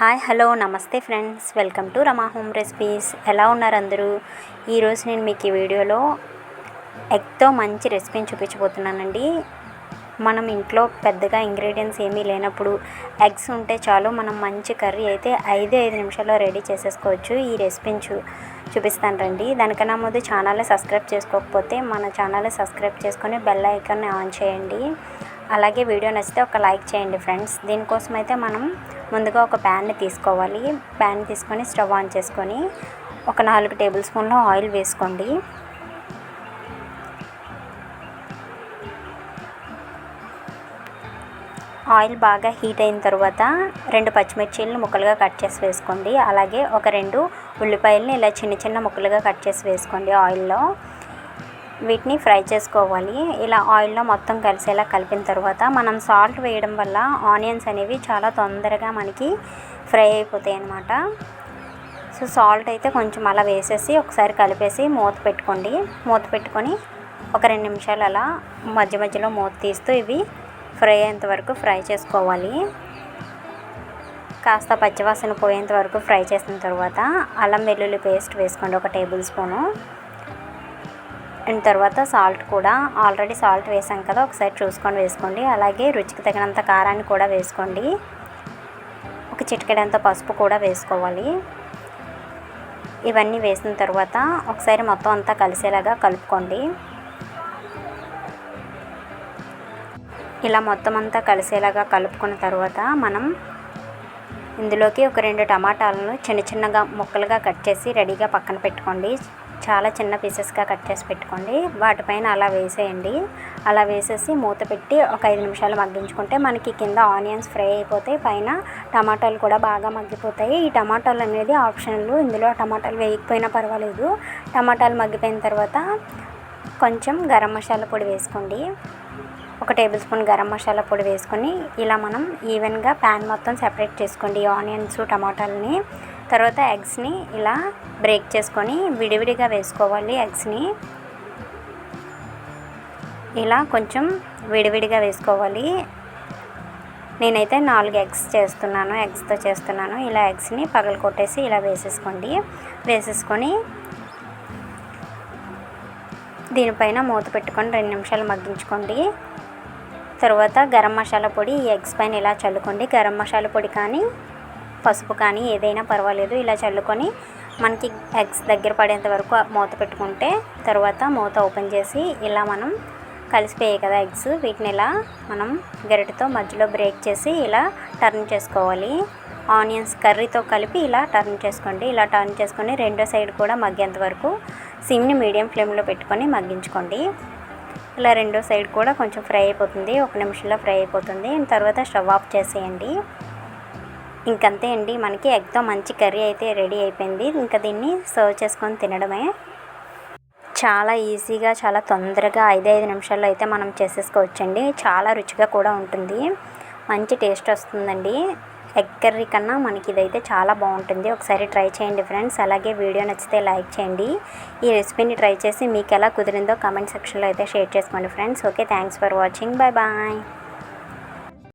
Hi hello నమస్తే friends. Welcome to Rama home recipes. ఎలా ఉన్నారు అందరూ? ఈరోజు నేను మీకు ఈ వీడియోలో ఎగ్తో మంచి రెసిపీని చూపించబోతున్నానండి. మనం ఇంట్లో పెద్దగా ఇంగ్రీడియంట్స్ ఏమీ లేనప్పుడు ఎగ్స్ ఉంటే చాలు మనం మంచి కర్రీ అయితే ఐదు ఐదు నిమిషాల్లో రెడీ చేసేసుకోవచ్చు. ఈ రెసిపీని చూ చూపిస్తాను రండి. దానికన్నా ముందు ఛానల్ని సబ్స్క్రైబ్ చేసుకోకపోతే మన ఛానల్ని సబ్స్క్రైబ్ చేసుకొని బెల్ ఐకాన్ని ఆన్ చేయండి. అలాగే వీడియో నచ్చితే ఒక లైక్ చేయండి ఫ్రెండ్స్. దీనికోసం అయితే మనం ముందుగా ఒక ప్యాన్ని తీసుకోవాలి. ప్యాన్ తీసుకొని స్టవ్ ఆన్ చేసుకొని ఒక నాలుగు టేబుల్ స్పూన్ల ఆయిల్ వేసుకోండి. ఆయిల్ బాగా హీట్ అయిన తర్వాత రెండు పచ్చిమిర్చీలను ముక్కలుగా కట్ చేసి వేసుకోండి. అలాగే ఒక రెండు ఉల్లిపాయలను ఇలా చిన్న చిన్న ముక్కలుగా కట్ చేసి వేసుకోండి ఆయిల్లో. వీటిని ఫ్రై చేసుకోవాలి. ఇలా ఆయిల్లో మొత్తం కలిసేలా కలిపిన తర్వాత మనం సాల్ట్ వేయడం వల్ల ఆనియన్స్ అనేవి చాలా తొందరగా మనకి ఫ్రై అయిపోతాయి అన్నమాట. సో సాల్ట్ అయితే కొంచెం అలా వేసేసి ఒకసారి కలిపేసి మూత పెట్టుకోండి. మూత పెట్టుకొని ఒక రెండు నిమిషాలు అలా మధ్య మధ్యలో మూత తీస్తూ ఇవి ఫ్రై అయ్యేంత వరకు ఫ్రై చేసుకోవాలి. కాస్త పచ్చివాసన పోయేంత వరకు ఫ్రై చేసిన తర్వాత అల్లం వెల్లుల్లి పేస్ట్ వేసుకోండి. ఒక టేబుల్ స్పూను. అండ్ తర్వాత సాల్ట్ కూడా. ఆల్రెడీ సాల్ట్ వేసాం కదా ఒకసారి చూసుకొని వేసుకోండి. అలాగే రుచికి తగినంత కారాన్ని కూడా వేసుకోండి. ఒక చిటికెడంత పసుపు కూడా వేసుకోవాలి. ఇవన్నీ వేసిన తర్వాత ఒకసారి మొత్తం అంతా కలిసేలాగా కలుపుకోండి. ఇలా మొత్తం అంతా కలిసేలాగా కలుపుకున్న తర్వాత మనం ఇందులోకి ఒక రెండు టమాటాలను చిన్న చిన్నగా ముక్కలుగా కట్ చేసి రెడీగా పక్కన పెట్టుకోండి. చాలా చిన్న పీసెస్గా కట్ చేసి పెట్టుకోండి. వాటిపైన అలా వేసేయండి. అలా వేసేసి మూత పెట్టి ఒక ఐదు నిమిషాలు మగ్గించుకుంటే మనకి కింద ఆనియన్స్ ఫ్రై అయిపోతాయి. పైన టమాటాలు కూడా బాగా మగ్గిపోతాయి. ఈ టమాటాలు అనేది ఆప్షన్లు. ఇందులో టమాటాలు వేయకపోయినా పర్వాలేదు. టమాటాలు మగ్గిపోయిన తర్వాత కొంచెం గరం మసాలా పొడి వేసుకోండి. ఒక టేబుల్ స్పూన్ గరం మసాలా పొడి వేసుకొని ఇలా మనం ఈవెన్గా ప్యాన్ మొత్తం సెపరేట్ చేసుకోండి. ఆనియన్స్ టమాటాలని తర్వాత ఎగ్స్ని ఇలా బ్రేక్ చేసుకొని విడివిడిగా వేసుకోవాలి ఎగ్స్ని. ఇలా కొంచెం విడివిడిగా వేసుకోవాలి. నేనైతే నాలుగు ఎగ్స్ చేస్తున్నాను ఎగ్స్తో చేస్తున్నాను. ఇలా ఎగ్స్ని పగలు కొట్టేసి ఇలా వేసేసుకోండి. వేసేసుకొని దీనిపైన మూత పెట్టుకొని రెండు నిమిషాలు మగ్గించుకోండి. తర్వాత గరం మసాలా పొడి ఈ ఎగ్స్ పైన ఇలా చల్లుకోండి. గరం మసాలా పొడి కానీ పసుపు కానీ ఏదైనా పర్వాలేదు. ఇలా చల్లుకొని మనకి ఎగ్స్ దగ్గర పడేంత వరకు మూత పెట్టుకుంటే తర్వాత మూత ఓపెన్ చేసి ఇలా మనం కలిసిపోయాయి కదా ఎగ్స్. వీటిని ఇలా మనం గరిటతో మధ్యలో బ్రేక్ చేసి ఇలా టర్న్ చేసుకోవాలి. ఆనియన్స్ కర్రీతో కలిపి ఇలా టర్న్ చేసుకోండి. ఇలా టర్న్ చేసుకొని రెండో సైడ్ కూడా మగ్గేంత వరకు సిమ్ని మీడియం ఫ్లేమ్లో పెట్టుకొని మగ్గించుకోండి. ఇలా రెండో సైడ్ కూడా కొంచెం ఫ్రై అయిపోతుంది. ఒక నిమిషంలో ఫ్రై అయిపోతుంది. తర్వాత స్టవ్ ఆఫ్ చేసేయండి. ఇంకంతే అండి. మనకి ఎగ్తో మంచి కర్రీ అయితే రెడీ అయిపోయింది. ఇంకా దీన్ని సర్వ్ చేసుకొని తినడమే. చాలా ఈజీగా చాలా తొందరగా ఐదు ఐదు నిమిషాల్లో అయితే మనం చేసేసుకోవచ్చండి. చాలా రుచిగా కూడా ఉంటుంది. మంచి టేస్ట్ వస్తుందండి. ఎగ్ కర్రీ కన్నా మనకి ఇదైతే చాలా బాగుంటుంది. ఒకసారి ట్రై చేయండి ఫ్రెండ్స్. అలాగే వీడియో నచ్చితే లైక్ చేయండి. ఈ రెసిపీని ట్రై చేసి మీకు ఎలా కుదిరిందో కామెంట్ సెక్షన్లో అయితే షేర్ చేసుకోండి friends. Okay thanks for watching. Bye bye.